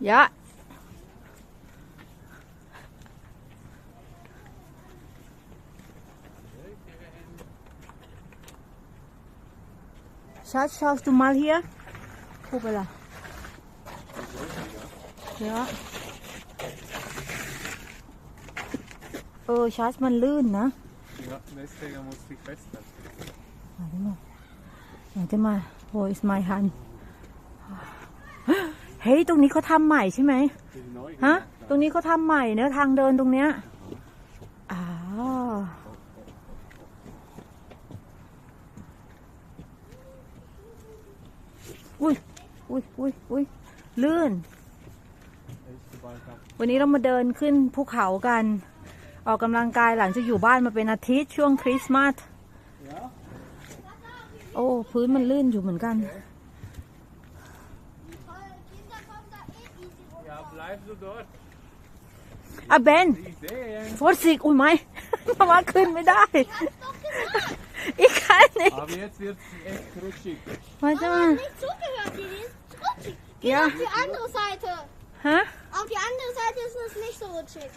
Ja. Schatz, schaust du mal hier? Hoppala. Ja. เออชาร์จมันลื่นนะ Ja, deswegen muss ich festhalten. อยากจะมา Wo ist my hand เฮ้ย ตรงนี้เขาทำใหม่ใช่ไหมฮะ ตรงนี้เขาทำใหม่เนอะทางเดินตรงเนี้ยอ้าวอุ้ยอุ้ยอุ้ยอุ้ยลื่น วันนี้เรามาเดินขึ้นภูเขากัน ออกกำลังกายหลังจากอยู่บ้านมาเป็นอาทิตย์ช่วงคริสต์มาส โอ้ พื้นมันลื่นอยู่เหมือนกัน Ja, bleib du dort. อะเบน Ich sehe. โฟร์สิกอุ้ยไหมมาว่าขึ้นไม่ได้อีกคันนึง Aber jetzt wird es echt rutschig. มาจ้า Nicht zugehört, die ist rutschig. Geh Ja. auf die andere Seite. ฮะ Auf die andere Seite ist es nicht so rutschig.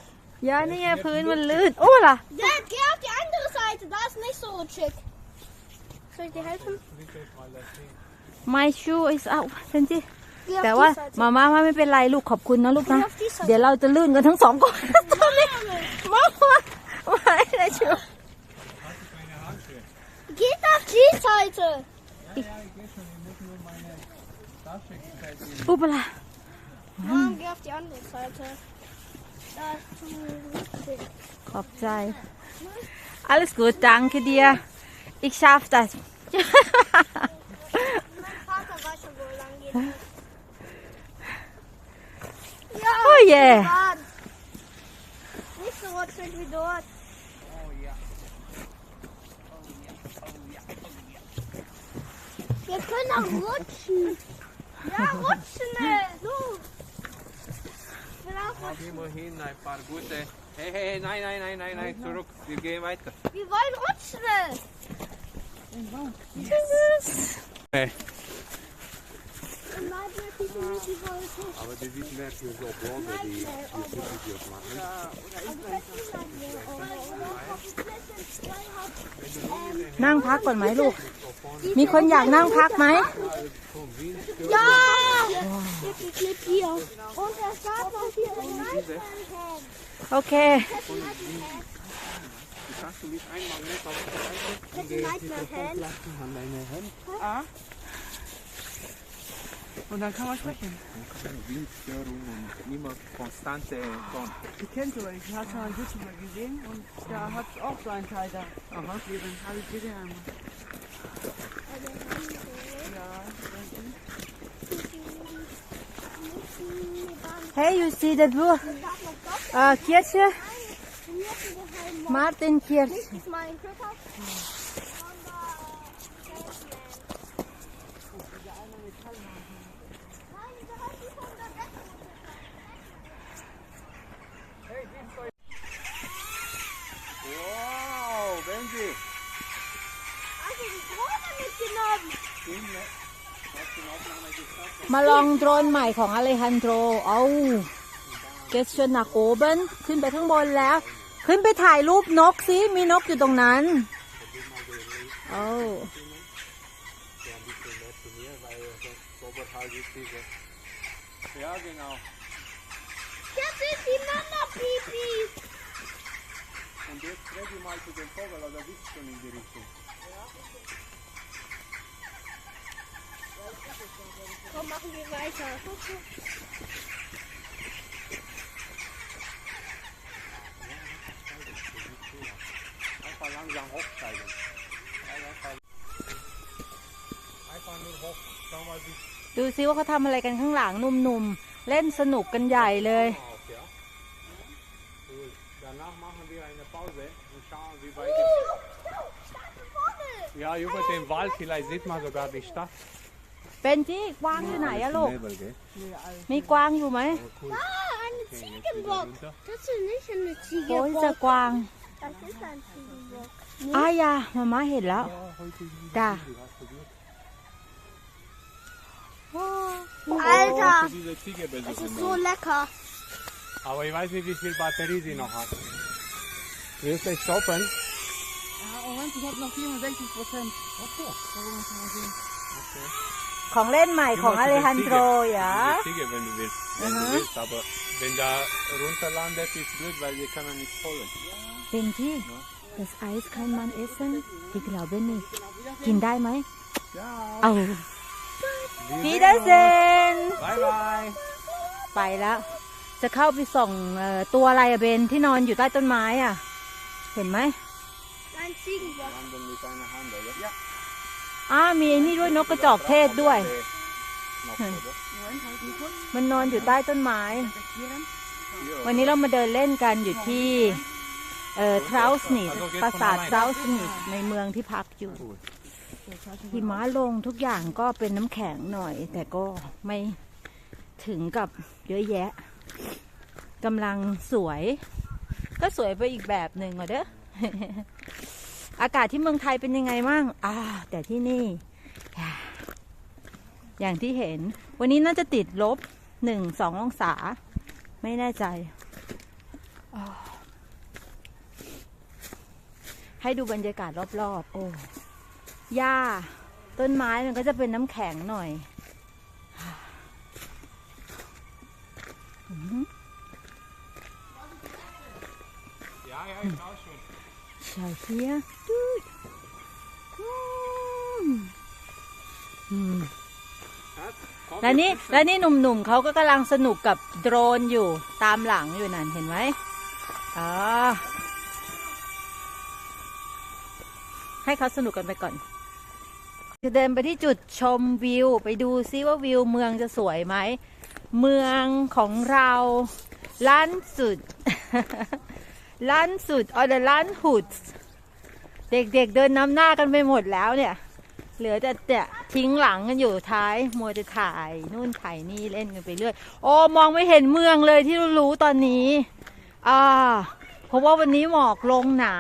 ยานี่ไงพื้นมันลื่นโอ้ล่ะ Ja, geh auf die andere Seite, da ist nicht so rutschig. Soll ich dir helfen? Leg euch mal das Ding. my shoe is out เซนจิ Geh แต่ auf ว่า die Seite. มาม่าว่าไม่เป็นไรลูกขอบคุณนะลูกนะ Geh auf die Seite. เดี๋ยวเราจะลื่นกันทั้งสองคนตอนนี้มาม่าไม่ได้ชู Meine Handschuhe. Geht auf die Seite. Ja, ja, ich gehe schon. Ich muss nur meine Tasche gestalten. ปุ๊บละ Mom, geh auf die andere Seite. Da ist zu rutschig. ขอบใจ alles gut danke dir ich schaff das yeah. Nicht so rutschig wie dort. Oh ja. Wir können auch rutschen. Ja, rutschen. ey. So. Ich will auch rutschen. immerhin ein paar gute. Hey, hey, hey, nein, nein, nein, nein, nein, zurück. Wir gehen weiter. Wir wollen rutschen. ey. Hey. Aber die sind mehr für so Blogger, die die Videos machen. Oder komplett นั่งพักก่อนไหมลูก มีคนอยากนั่งพักไหม Ja! Jetzt ist Clip hier. Und der Start noch hier in Nightmare โอเค Kannst du mich einmal mit auf die Seite? Hand. Nightmare Hand. Lassen an deine Hand. Und dann kann man sprechen. Windstörung und immer konstante Sonne. Ich kenne sowas, ich habe schon mal YouTube gesehen und da hat es auch so einen Teil da. Aha. Leben, habe ich gesehen einmal. Hey, you see the blue uh, Kirche? Martin Kirche. มาลองโดรนใหม่ของอเลฮันโดเอาเกสชนาโกเบนขึ้นไปข้างบนแล้ว ขึ้นไปถ่ายรูปนกสิมีนกอยู่ตรงนั้นโอ้ Komm, machen wir weiter. Einfach langsam hochsteigen. Einfach, einfach nur hoch. Schau mal, wie ดูซิว่าเขาทำอะไรกันข้างหลังหนุ่มๆ เล่นสนุกกันใหญ่เลย auf, ja? Gut. Danach machen wir eine Pause und schauen, wie weit es Ja, über den Wald, vielleicht sieht man sogar die Stadt. เป็นที่กวางอยู่ไหนอะลูก Nebel, gell? มีกวางอยู่ไหม Ah, eine Ziegenbock. Das ist nicht eine โอ้ย Ziegenbock. เจอกวาง Das ist ein Ziegenbock. อายามาม่าเห็นแล้ว Ja, heute sind Da. die, hast du Glück. โอ้ Alter, Für diese Ziegelbälle es ist sind so da. lecker. Aber ich weiß nicht, wie viel Batterie sie noch hat. Willst du stoppen? Ja, Moment, ich habe noch 64 Prozent. Okay. Okay. ของเล่นใหม่ของอ Immer เล für ฮัน die โด Ziege. อย่า Für die Ziege, wenn du willst. Wenn du willst. Aber wenn da runter landet, ist blöd, weil wir können nicht folgen. เป็นที่ das Eis kann man essen ich glaube nicht กินได้ไหม Ja. เอา Wir พี sehen เดอร์เซ uns. น Bye bye. ไปแล้ว จะเข้าไปส่องเอ่อตัวอะไรอะเบนที่นอนอยู่ใต้ต้นไม้อะเห็นไหม Ein Ziegenbock. Wandern mit einer Hand, oder? Ja. อ้ามีไอ้นี่ด้วยนกกระจอกเทศด้วย มันนอนอยู่ใต้ต้นไม้ วันนี้เรามาเดินเล่นกันอยู่ที่เอ่อทราวส์นิดปราสาททราวส์นิดในเมืองที่พักอยู่หิมะลงทุกอย่างก็เป็นน้ำแข็งหน่อย แต่ก็ไม่ถึงกับเยอะแยะกำลังสวย ก็สวยไปอีกแบบหนึ่งอะเด้อ อากาศที่เมืองไทยเป็นยังไงมั่งอ่าแต่ที่นี่ อย่างที่เห็น วันนี้น่าจะติดลบหนึ่งสององศา ไม่แน่ใจ ให้ดูบรรยากาศรอบๆ โอ้หญ้า ต้นไม้มันก็จะเป็นน้ำแข็งหน่อย Ja, ja, ich auch schon. ใช่เฮียดูดอืมอืม Komm, แล้วนี่แล้วนี่หนุ่มๆเขาก็กำลังสนุกกับโดรนอยู่ตามหลังอยู่นั่นเห็นไหมอ๋อให้เขาสนุกกันไปก่อนจะเดินไปที่จุดชมวิว ไปดูซิว่าวิวเมืองจะสวยไหม เมืองของเราล้านสุด ล้านสุดออเดล้านหุดเด็กๆเดินนำหน้ากันไปหมดแล้วเนี่ย เหลือแต่แต่ทิ้งหลังกันอยู่ท้าย มัวจะถ่ายนู่นถ่ายนี่เล่นกันไปเรื่อย โอ้มองไม่เห็นเมืองเลยที่รู้ๆตอนนี้อ่าเพราะว่าวันนี้หมอกลงหนา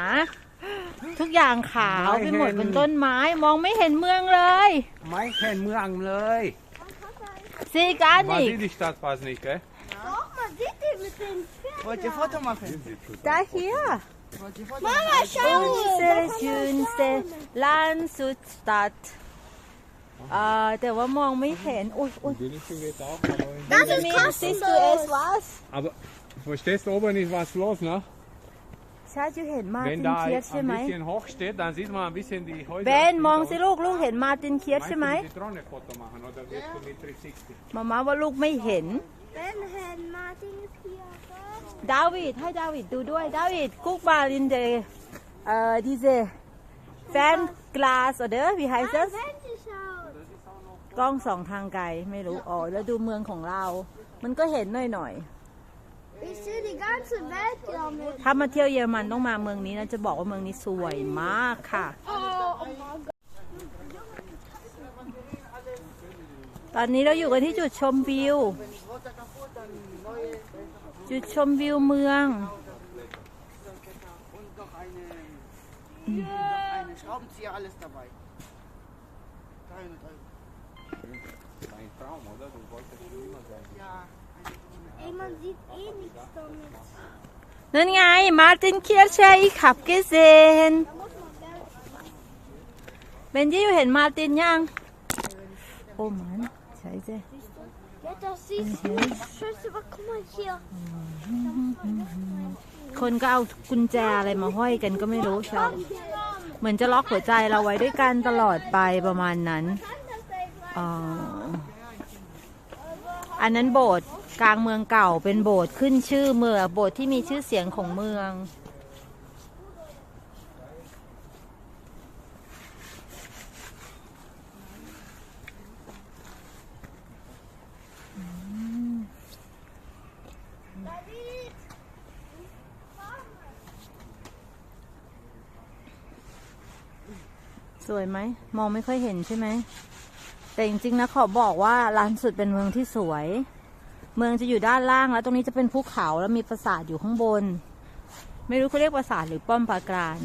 ทุกอย่างขาวไปหมดบนต้นไม้ มองไม่เห็นเมืองเลย ไม่เห็นเมืองเลยซีการ Man นิก sieht die Stadt fast nicht, gell? Doch, man sieht den mit den Pferden. Wollt ihr Foto machen? จ้าเฮีย Wollt ihr Foto Mama, machen? schau! เซชุนเซลานสุดสตัดอ่าแต่ว่ามองไม่เห็น อุ้ยอุ้ย Billigen geht auch, aber... Das ist Benjamin, siehst du es kostenlos. was Aber verstehst du oben ist was los, ne? ใช่จูเห็นมา Wenn ติน da เคีย ein ใช่ไหม bisschen hoch steht, dann sieht man ein bisschen die Häuser. เบนมองสิลูกลูกเห็นมาตินเคีย Meinst ใช่ du ไหม mit die Drohne Foto machen oder wirst du mit 360? มามาว่าลูกไม่เห็น Ben Herrn Martin ist hier. ดาวิดให้ดาวิดดูด้วย ดาวิดกุ๊กบาลินเดเอ่อดีเซแฟนกลาสเดอร์ wie heißt das Wenn sie schaut. กล้องสองทางไกลไม่รู้อ๋อแล้วดูเมืองของเรา มันก็เห็นหน่อยหน่อย Ich sehe die ganze Welt damit. ๆ ถ้ามาเที่ยวเยอรมันต้องมาเมืองนี้นะจะบอกว่าเมืองนี้สวยมากค่ะ Oh, oh mein Gott. ตอนนี้เราอยู่กันที่จุดชมวิว จุดชมวิวเมือง Und noch eine, und noch eine Schraubenzieher, alles dabei. 300 Euro. Ein Traum, oder? Du wolltest schon immer sein. Ja, Ey, man sieht eh nichts damit. นั่นไง มาร์ตินเคียร์ชัยขับเกเซน Da muss man Geld เบนจี้เห็นมาร์ตินยัง โอ้มันใช่เจ้ Ja, das siehst du nicht. Scheiße, aber guck mal hier. คนก็เอากุญแจอะไรมาห้อยกันก็ไม่รู้ชอบเหมือนจะล็อกหัวใจเราไว้ด้วยกันตลอดไปประมาณนั้นอ่าอันนั้นโบสถ์กลางเมืองเก่าเป็นโบสถ์ขึ้นชื่อเมืองโบสถ์ที่มีชื่อเสียงของเมือง สวยไหม มองไม่ค่อยเห็นใช่ไหม แต่จริงๆนะขอบอกว่าลานสุดเป็นเมืองที่สวย เมืองจะอยู่ด้านล่างแล้วตรงนี้จะเป็นภูเขาแล้วมีปราสาทอยู่ข้างบน ไม่รู้เขาเรียกปราสาทหรือป้อมปราการ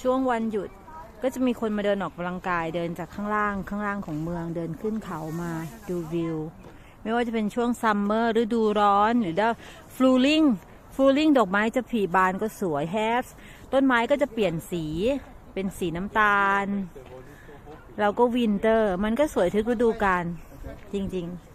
ช่วงวันหยุดก็จะมีคนมาเดินออกกำลังกายเดินจากข้างล่างข้างล่างของเมืองเดินขึ้นเขามาดูวิว ไม่ว่าจะเป็นช่วงซัมเมอร์ฤดูร้อนหรือว่าฟลูลิง ฟูลิงดอกไม้จะผีบานก็สวยแฮสต้นไม้ก็จะเปลี่ยนสีเป็นสีน้ำตาล แล้วก็วินเตอร์ มันก็สวยทุกฤดูกาลจริง ๆ